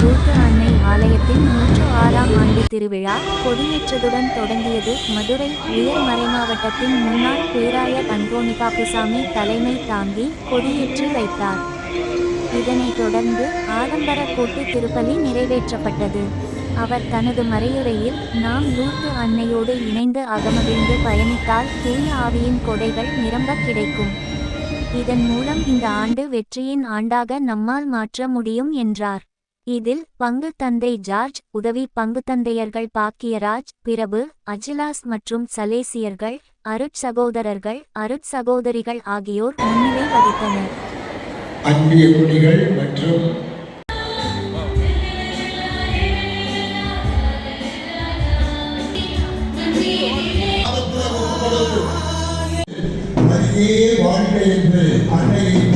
தூத்து அன்னை ஆலயத்தின் மூன்று ஆறாம் ஆண்டு திருவிழா கொடியேற்றதுடன் தொடங்கியது. மதுரை உயர் மறைமாவட்டத்தின் முன்னாள் பேராயர் அந்தோணிகாப்புசாமி தலைமை தாங்கி கொடியேற்றி வைத்தார். இதனைத் தொடர்ந்து ஆடம்பர கூட்டு திருப்பலி நிறைவேற்றப்பட்டது. அவர் தனது மறையுரையில் நாம் லூத்து அன்னையோடு இணைந்து அகமகிழ்ந்து பயணித்தால் தூய ஆவியின் கொடைகள் நிரம்ப கிடைக்கும். இதன் மூலம் இந்த ஆண்டு வெற்றியின் ஆண்டாக நம்மால் மாற்ற முடியும் என்றார். இதில் பங்கு தந்தை ஜார்ஜ் உதவி பங்கு தந்தையர்கள் பாக்கியராஜ் பிரபு அஜிலாஸ் மற்றும் சலேசியர்கள் அருட்சகோதரர்கள் அருட்சகோதரிகள் ஆகியோர் முன்னிலை வகித்தனர். குடிகள் மற்றும் வாழ்க்கை என்று அன்னையின்